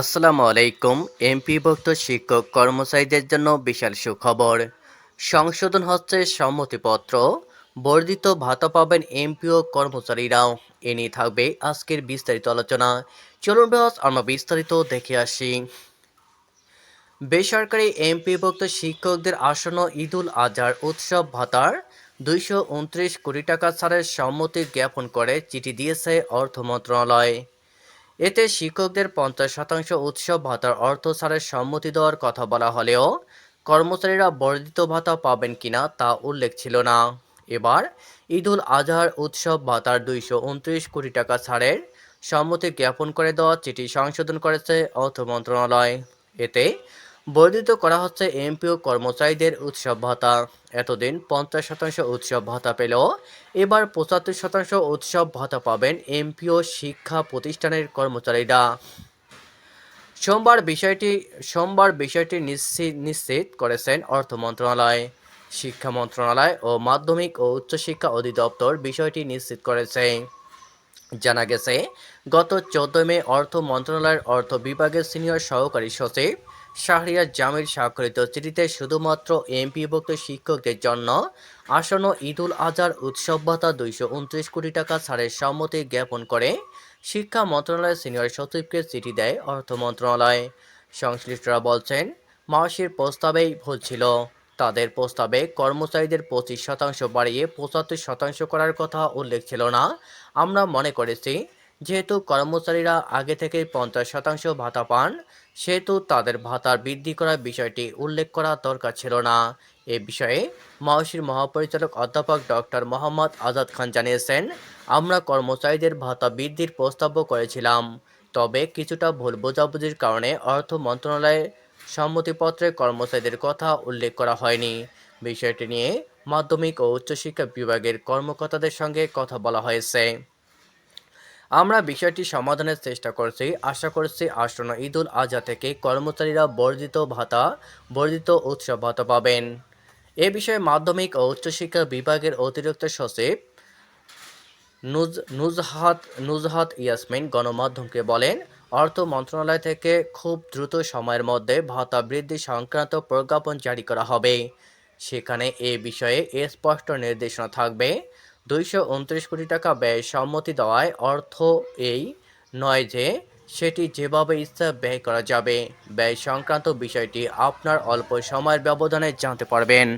আসসালামু আলাইকুম এমপি এমপিভুক্ত শিক্ষক কর্মচারীদের জন্য বিশাল সুখবর। সংশোধন হচ্ছে সম্মতিপত্র। বর্ধিত ভাতা পাবেন এমপিও কর্মচারীরাও। এ নিয়ে থাকবে আজকের বিস্তারিত আলোচনা। চলুন বস, আমরা বিস্তারিত দেখে আসি। বেসরকারি এমপি এমপিভুক্ত শিক্ষকদের আসন্ন ঈদুল আজহার উৎসব ভাতার দুইশো উনত্রিশ কোটি টাকা ছাড়ের সম্মতি জ্ঞাপন করে চিঠি দিয়েছে অর্থ মন্ত্রণালয়। এতে শিক্ষকদের পঞ্চাশ শতাংশ উৎসব ভাতার অর্থ ছাড়ের সম্মতি দেওয়ার কথা বলা হলেও কর্মচারীরা বর্ধিত ভাতা পাবেন কিনা তা উল্লেখ ছিল না। এবার ঈদুল আজহার উৎসব ভাতার দুইশো উনত্রিশ কোটি টাকা ছাড়ের সম্মতি জ্ঞাপন করে দেওয়া চিঠি সংশোধন করেছে অর্থ মন্ত্রণালয়। এতে বর্ধিত করা হচ্ছে এমপিও কর্মচারীদের উৎসব ভাতা। এতদিন পঞ্চাশ শতাংশ উৎসব ভাতা পেলেও এবার পঁচাত্তর শতাংশ উৎসব ভাতা পাবেন এমপিও শিক্ষা প্রতিষ্ঠানের কর্মচারীরা। সোমবার বিষয়টি সোমবার বিষয়টি নিশ্চিত করেছেন অর্থ মন্ত্রণালয়। শিক্ষা মন্ত্রণালয় ও মাধ্যমিক ও উচ্চশিক্ষা অধিদপ্তর বিষয়টি নিশ্চিত করেছে। জানা গেছে, গত চোদ্দ মে অর্থ মন্ত্রণালয়ের অর্থ বিভাগের সিনিয়র সহকারী সচিব শাহরিয়ার জামির স্বাক্ষরিত চিঠিতে শুধুমাত্র এমপিভুক্ত শিক্ষকদের জন্য আসন্ন ঈদুল আজহার উৎসব ভাতা দুইশো উনত্রিশ কোটি টাকা ছাড়ের সম্মতি জ্ঞাপন করে শিক্ষা মন্ত্রণালয়ের সিনিয়র সচিবকে চিঠি দেয় অর্থ মন্ত্রণালয়। সংশ্লিষ্টরা বলছেন, মাসির প্রস্তাবেই ভুল ছিল। তাদের প্রস্তাবে কর্মচারীদের পঁচিশ শতাংশ বাড়িয়ে পঁচাত্তর শতাংশ করার কথা উল্লেখ ছিল না। আমরা মনে করেছি যেহেতু কর্মচারীরা আগে থেকেই পঞ্চাশ শতাংশ ভাতা পান, সেহেতু তাদের ভাতার বৃদ্ধি করার বিষয়টি উল্লেখ করা দরকার ছিল না। এ বিষয়ে মাওসির মহাপরিচালক অধ্যাপক ডক্টর মোহাম্মদ আজাদ খান জানিয়েছেন, আমরা কর্মচারীদের ভাতা বৃদ্ধির প্রস্তাবও করেছিলাম, তবে কিছুটা ভুল বোঝাবুঝির কারণে অর্থ মন্ত্রণালয়ের সম্মতিপত্রে কর্মচারীদের কথা উল্লেখ করা হয়নি। বিষয়টি নিয়ে মাধ্যমিক ও উচ্চশিক্ষা বিভাগের কর্মকর্তাদের সঙ্গে কথা বলা হয়েছে। আমরা বিষয়টি সমাধানের চেষ্টা করছি। আশা করছি আসন্ন ঈদুল আজহা থেকে কর্মচারীরা বর্ধিত ভাতা বর্ধিত উৎসব ভাতা পাবেন। এ বিষয়ে মাধ্যমিক ও উচ্চশিক্ষা বিভাগের অতিরিক্ত সচিব নুজ, নুজহাত নুজহাত ইয়াসমিন গণমাধ্যমকে বলেন, অর্থ মন্ত্রণালয় থেকে খুব দ্রুত সময়ের মধ্যে ভাতা বৃদ্ধি সংক্রান্ত প্রজ্ঞাপন জারি করা হবে। সেখানে এ বিষয়ে স্পষ্ট নির্দেশনা থাকবে। দুইশো উনত্রিশ কোটি টাকা ব্যয় সম্মতি দেওয়ায় অর্থ এই নয় যে সেটি যেভাবে ইচ্ছা ব্যয় করা যাবে। ব্যয় সংক্রান্ত বিষয়টি আপনার অল্প সময়ের ব্যবধানে জানতে পারবেন।